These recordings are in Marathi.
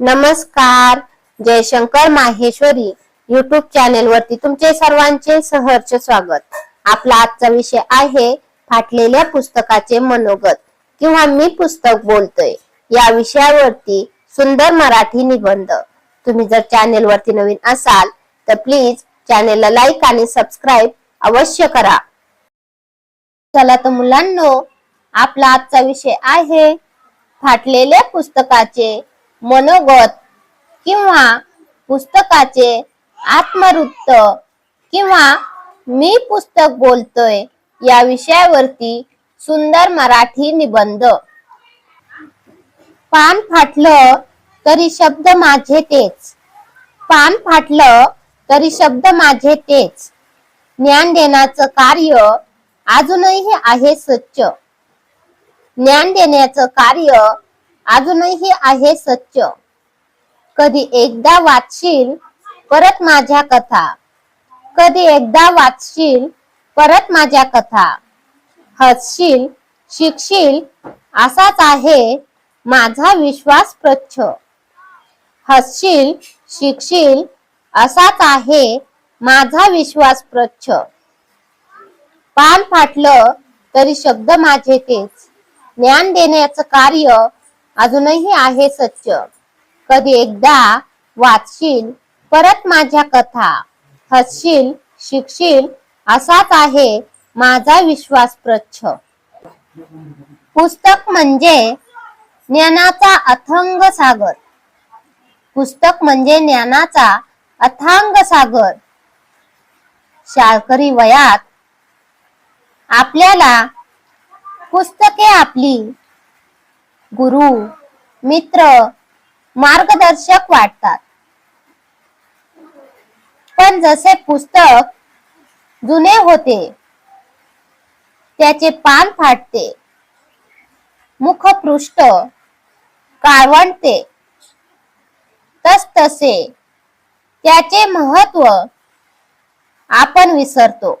नमस्कार. जयशंकर माहेश्वरी युट्यूब चॅनेल वरती तुमचे सर्वांचे सहर्ष स्वागत. आपला आजचा विषय आहे फाटलेल्या पुस्तकाचे मनोगत किंवा मी पुस्तक बोलतोय. या विषयावरती सुंदर मराठी निबंध. तुम्ही जर चॅनेल वरती नवीन असाल तर प्लीज चॅनेलला लाईक आणि सबस्क्राईब अवश्य करा. चला तर मुलांनो आपला आजचा विषय आहे फाटलेल्या पुस्तकाचे मनोगत किंवा पुस्तकाचे आत्मवृत्त किंवा मी पुस्तक बोलतोय या विषयावरती सुंदर मराठी निबंध. पान फाटलं तरी शब्द माझे तेच. पान फाटलं तरी शब्द माझे तेच. ज्ञान देण्याचं कार्य अजूनही आहे स्वच्छ. ज्ञान देण्याचं कार्य अजूनही आहे सच्च. कधी एकदा वाचशील परत माझ्या कथा. कधी एकदा वाचशील परत माझ्या कथा. हसशील शिकशील असाच आहे माझा विश्वास प्रच्छ हसशील शिकशील असाच आहे माझा विश्वास प्रच्छ पान फाटलं तरी शब्द माझे तेच. ज्ञान देण्याचं कार्य अजूनही आहे सच्च कधी एकदा वाचशील परत माझ्या कथा. हसशील शिकशील असाच आहे माझा विश्वास प्रच्छ. पुस्तक म्हणजे ज्ञानाचा अथंग सागर. पुस्तक म्हणजे ज्ञानाचा अथांग सागर. शाळकरी वयात आपल्याला पुस्तके आपली गुरु मित्र मार्गदर्शक वाटतात. पण जसे पुस्तक जुने होते त्याचे पान फाटते मुखपृष्ठ काळवंटते तस तसे त्याचे महत्त्व आपण विसरतो.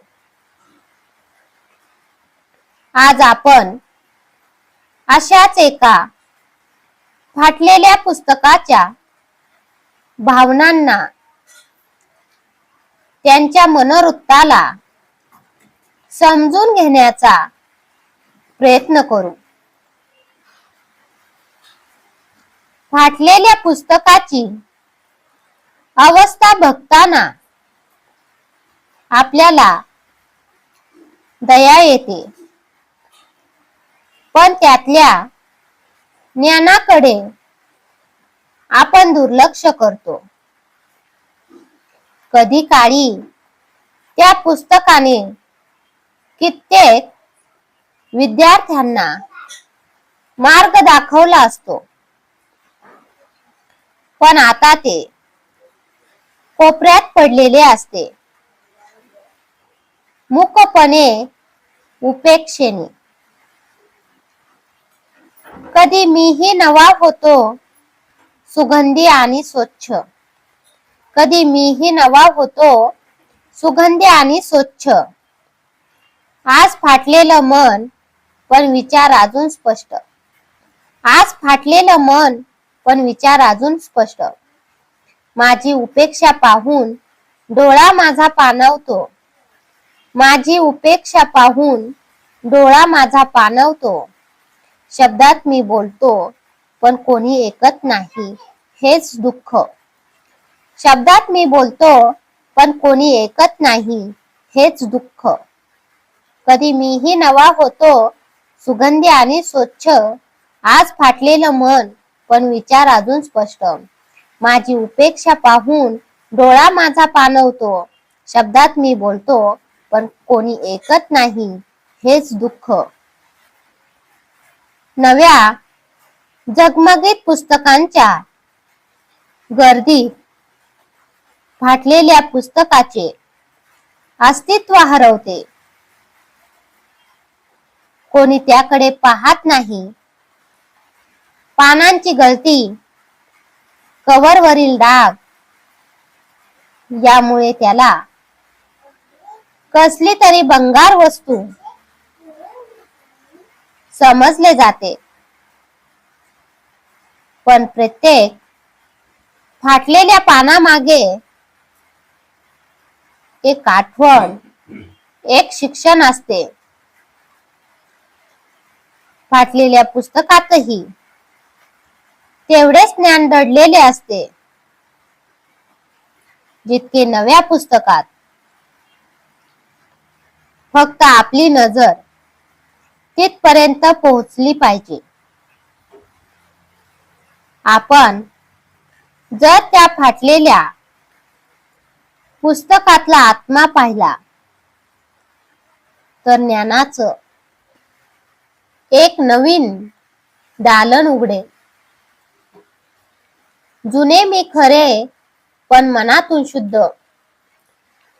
आज आपण अशाच एका फाटलेल्या पुस्तकाच्या भावनांना त्यांच्या मनोवृत्ताला समजून घेण्याचा प्रयत्न करू. फाटलेल्या पुस्तकाची अवस्था बघताना आपल्याला दया येते. पण त्यातल्या ज्ञानाकडे आपण दुर्लक्ष करतो. कधी काळी त्या पुस्तकाने कित्येक विद्यार्थ्यांना मार्ग दाखवला असतो. पण आता ते कोपऱ्यात पडलेले असते. मुकपणे उपेक्षेने. कधी मीही नवा होतो. सुगंधी आणि स्वच्छ. कधी मीही नवा होतो. सुगंधी आणि स्वच्छ. आज फाटलेलं मन पण विचार अजून स्पष्ट. आज फाटलेलं मन पण विचार अजून स्पष्ट. माझी उपेक्षा पाहून डोळा माझा पाणवतो माझी उपेक्षा पाहून डोळा माझा पाणवतो शब्दात मी बोलतो पण कोणी ऐकत नाही. हेच दुःख. शब्दात मी बोलतो पण कोणी ऐकत नाही. हेच दुःख. कधी मीही नवा होतो सुगंधी आणि स्वच्छ आज फाटलेलं मन पण विचार अजून स्पष्ट. माझी उपेक्षा पाहून डोळा माझा पाणवतो शब्दात मी बोलतो पण कोणी ऐकत नाही. हेच दुःख. नव्या जगमगीत पुस्तकांच्या गर्दीत फाटलेल्या पुस्तकाचे अस्तित्व हरवते. कोणी त्याकडे पाहत नाही. पानांची गळती कव्हरवरील डाग यामुळे त्याला कसली तरी बंगार वस्तू समजले जाते. पण प्रत्येक फाटलेल्या पानामागे एक आठवण एक शिक्षण असते. फाटलेल्या पुस्तकातही तेवढेच ज्ञान दडलेले असते. जितके नव्या पुस्तकात फक्त आपली नजर तिथपर्यंत पोहोचली पाहिजे. आपण जर त्या फाटलेल्या पुस्तकातला आत्मा पाहिला तर ज्ञानाचं एक नवीन दालन उघडे जुने मी खरे पण मनातून शुद्ध.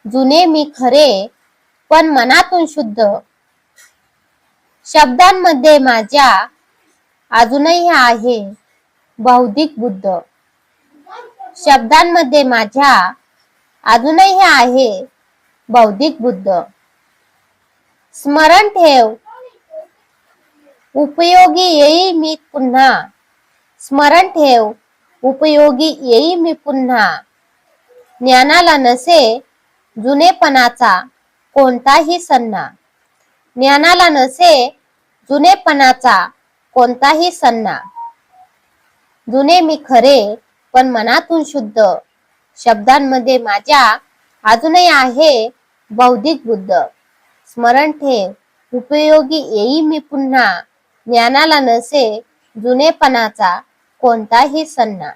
जुने मी खरे पण मनातून शुद्ध. शब्दांमध्ये माझ्या अजूनही आहे बौद्धिक बुद्ध. शब्दांमध्ये माझ्या अजूनही आहे बौद्धिक बुद्ध. स्मरण ठेव. उपयोगी येई मी पुन्हा. स्मरण ठेव. उपयोगी येई मी पुन्हा. ज्ञानाला नसे जुनेपणाचा कोणताही सन्ना. ज्ञानाला नसे जुनेपणाचा कोणताही सन्ना. जुने मी खरे पण मनातून शुद्ध. शब्दांमध्ये माझ्या अजूनही आहे बौद्धिक बुद्ध. स्मरण ठेव उपयोगी येई मी पुन्हा. ज्ञानाला नसे जुनेपणाचा कोणताही सन्ना.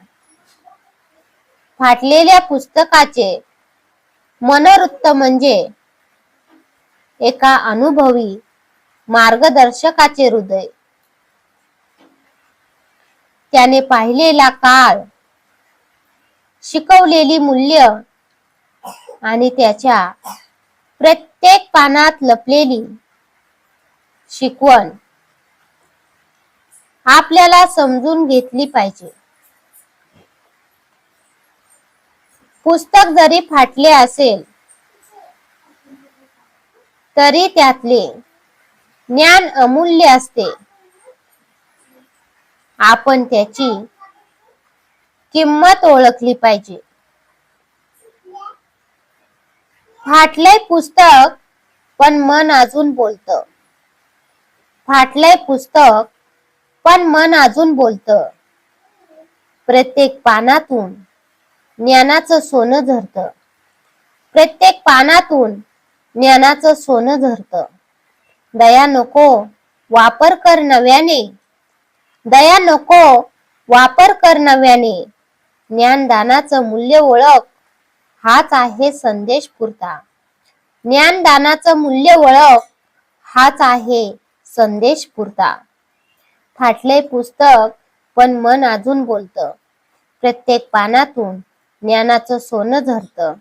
फाटलेल्या पुस्तकाचे मनोवृत्त म्हणजे एका अनुभवी मार्गदर्शकाचे हृदय. त्याने पाहिलेला काळ शिकवलेली मूल्य आणि त्याच्या प्रत्येक पानात लपलेली शिकवण आपल्याला समजून घेतली पाहिजे. पुस्तक जरी फाटले असेल तरी त्यातले ज्ञान अमूल्य असते. आपण त्याची किंमत ओळखली पाहिजे. फाटलंय पुस्तक पण मन अजून बोलत. फाटलंय पुस्तक पण मन अजून बोलत. प्रत्येक पानातून ज्ञानाचं सोनं झरत. प्रत्येक पानातून ज्ञानाचं सोनं धरतं दया नको वापर कर नव्याने. दया नको वापर कर नव्याने. ज्ञानदानाचं मूल्य ओळख हाच आहे संदेश पुरता. ज्ञानदानाचं मूल्य ओळख हाच आहे संदेश पुरता. फाटले पुस्तक पण मन अजून बोलतं. प्रत्येक पानातून ज्ञानाचं सोनं झरतं.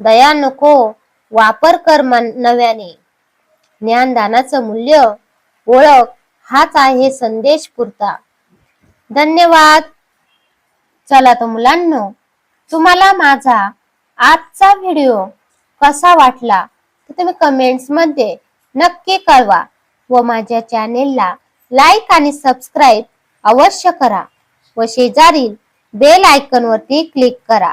दया नको वापर कर मन नव्याने. ज्ञानदानाचं मूल्य ओळख हाच आहे संदेश पुरता. धन्यवाद. चला तर मुलांनो तुम्हाला माझा आजचा व्हिडिओ कसा वाटला तर तुम्ही कमेंट्समध्ये नक्की कळवा व माझ्या चॅनेलला लाईक आणि सबस्क्राईब अवश्य करा व शेजारील बेल आयकॉन वरती क्लिक करा.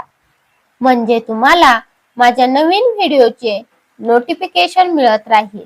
म्हणजे तुम्हाला माझ्या नवीन व्हिडिओचे नोटिफिकेशन मिळत राहील.